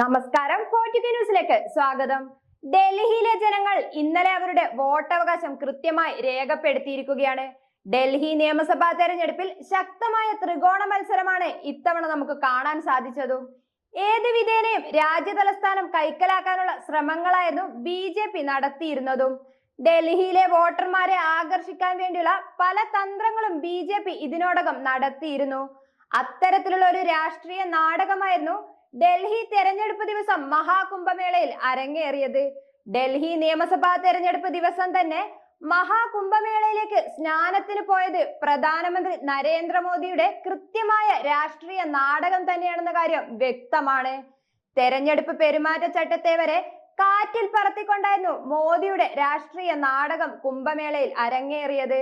നമസ്കാരം ഫോർട്ടിക്ക ന്യൂസിലേക്ക് സ്വാഗതം. ഡൽഹിയിലെ ജനങ്ങൾ ഇന്നലെ അവരുടെ വോട്ടവകാശം കൃത്യമായി രേഖപ്പെടുത്തിയിരിക്കുകയാണ്. ഡൽഹി നിയമസഭാ തെരഞ്ഞെടുപ്പിൽ ശക്തമായ ത്രികോണ മത്സരമാണ് ഇത്തവണ നമുക്ക് കാണാൻ സാധിച്ചതും. ഏത് വിധേനയും രാജ്യ തലസ്ഥാനം കൈക്കലാക്കാനുള്ള ശ്രമങ്ങളായിരുന്നു ബി ജെ പി നടത്തിയിരുന്നതും. ഡൽഹിയിലെ വോട്ടർമാരെ ആകർഷിക്കാൻ വേണ്ടിയുള്ള പല തന്ത്രങ്ങളും ബി ജെ പി ഇതിനോടകം നടത്തിയിരുന്നു. അത്തരത്തിലുള്ള ഒരു രാഷ്ട്രീയ നാടകമായിരുന്നു ഡൽഹി തെരഞ്ഞെടുപ്പ് ദിവസം മഹാകുംഭമേളയിൽ അരങ്ങേറിയത്. ഡൽഹി നിയമസഭാ തെരഞ്ഞെടുപ്പ് ദിവസം തന്നെ മഹാകുംഭമേളയിലേക്ക് സ്നാനത്തിന് പോയത് പ്രധാനമന്ത്രി നരേന്ദ്രമോദിയുടെ കൃത്യമായ രാഷ്ട്രീയ നാടകം തന്നെയാണെന്ന കാര്യം വ്യക്തമാണ്. തെരഞ്ഞെടുപ്പ് പെരുമാറ്റച്ചട്ടത്തെ വരെ കാറ്റിൽ പറത്തിക്കൊണ്ടായിരുന്നു മോദിയുടെ രാഷ്ട്രീയ നാടകം കുംഭമേളയിൽ അരങ്ങേറിയത്.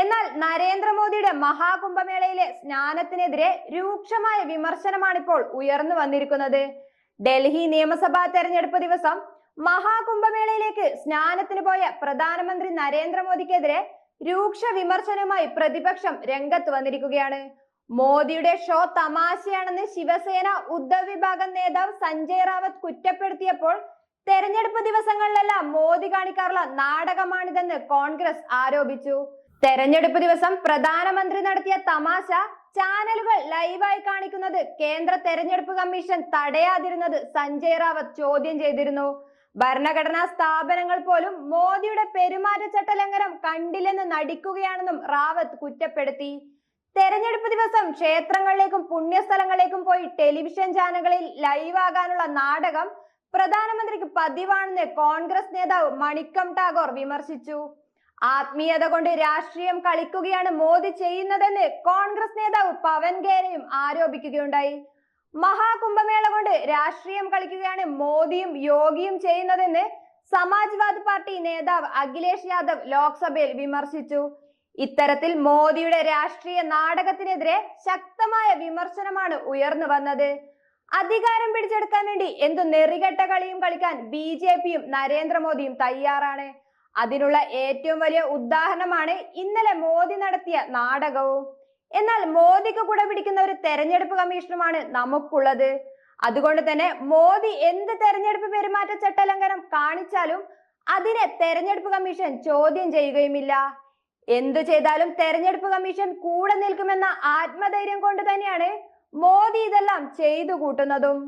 എന്നാൽ നരേന്ദ്രമോദിയുടെ മഹാകുംഭമേളയിലെ സ്നാനത്തിനെതിരെ രൂക്ഷമായ വിമർശനമാണ് ഇപ്പോൾ ഉയർന്നു വന്നിരിക്കുന്നത്. ഡൽഹി നിയമസഭാ തെരഞ്ഞെടുപ്പ് ദിവസം മഹാകുംഭമേളയിലേക്ക് സ്നാനത്തിന് പോയ പ്രധാനമന്ത്രി നരേന്ദ്രമോദിക്കെതിരെ രൂക്ഷ വിമർശനവുമായി പ്രതിപക്ഷം രംഗത്ത് വന്നിരിക്കുകയാണ്. മോദിയുടെ ഷോ തമാശയാണെന്ന് ശിവസേന ഉദ്ധവ് വിഭാഗം നേതാവ് സഞ്ജയ് റാവത്ത് കുറ്റപ്പെടുത്തിയപ്പോൾ തെരഞ്ഞെടുപ്പ് ദിവസങ്ങളിലെല്ലാം മോദി കാണിക്കാറുള്ള നാടകമാണിതെന്ന് കോൺഗ്രസ് ആരോപിച്ചു. തെരഞ്ഞെടുപ്പ് ദിവസം പ്രധാനമന്ത്രി നടത്തിയ തമാശ ചാനലുകൾ ലൈവായി കാണിക്കുന്നത് കേന്ദ്ര തെരഞ്ഞെടുപ്പ് കമ്മീഷൻ തടയാതിരുന്നത് സഞ്ജയ് റാവത്ത് ചോദ്യം ചെയ്തിരുന്നു. ഭരണഘടനാ സ്ഥാപനങ്ങൾ പോലും മോദിയുടെ പെരുമാറ്റച്ചട്ട ലംഘനം കണ്ടില്ലെന്ന് നടിക്കുകയാണെന്നും റാവത്ത് കുറ്റപ്പെടുത്തി. തെരഞ്ഞെടുപ്പ് ദിവസം ക്ഷേത്രങ്ങളിലേക്കും പുണ്യസ്ഥലങ്ങളിലേക്കും പോയി ടെലിവിഷൻ ചാനലുകളിൽ ലൈവാകാനുള്ള നാടകം പ്രധാനമന്ത്രിക്ക് പതിവാണെന്ന് കോൺഗ്രസ് നേതാവ് മണിക്കം ടാഗോർ വിമർശിച്ചു. ആത്മീയത കൊണ്ട് രാഷ്ട്രീയം കളിക്കുകയാണ് മോദി ചെയ്യുന്നതെന്ന് കോൺഗ്രസ് നേതാവ് പവൻ ഖേരയും ആരോപിക്കുകയുണ്ടായി. മഹാകുംഭമേള കൊണ്ട് രാഷ്ട്രീയം കളിക്കുകയാണ് മോദിയും യോഗിയും ചെയ്യുന്നതെന്ന് സമാജ്വാദി പാർട്ടി നേതാവ് അഖിലേഷ് യാദവ് ലോക്സഭയിൽ വിമർശിച്ചു. ഇത്തരത്തിൽ മോദിയുടെ രാഷ്ട്രീയ നാടകത്തിനെതിരെ ശക്തമായ വിമർശനമാണ് ഉയർന്നു വന്നത്. അധികാരം പിടിച്ചെടുക്കാൻ വേണ്ടി എന്തു നെറികെട്ട കളിയും കളിക്കാൻ ബി ജെ പിയും നരേന്ദ്രമോദിയും തയ്യാറാണ്. അതിനുള്ള ഏറ്റവും വലിയ ഉദാഹരണമാണ് ഇന്നലെ മോദി നടത്തിയ നാടകവും. എന്നാൽ മോദിക്ക് കൂടെ പിടിക്കുന്ന ഒരു തെരഞ്ഞെടുപ്പ് കമ്മീഷനുമാണ് നമുക്കുള്ളത്. അതുകൊണ്ട് തന്നെ മോദി എന്ത് തെരഞ്ഞെടുപ്പ് പെരുമാറ്റച്ചട്ടലംഘനം കാണിച്ചാലും അതിനെ തെരഞ്ഞെടുപ്പ് കമ്മീഷൻ ചോദ്യം ചെയ്യുകയുമില്ല. എന്തു ചെയ്താലും തെരഞ്ഞെടുപ്പ് കമ്മീഷൻ കൂടെ നിൽക്കുമെന്ന ആത്മധൈര്യം കൊണ്ട് തന്നെയാണ് മോദി ഇതെല്ലാം ചെയ്തു കൂട്ടുന്നതും.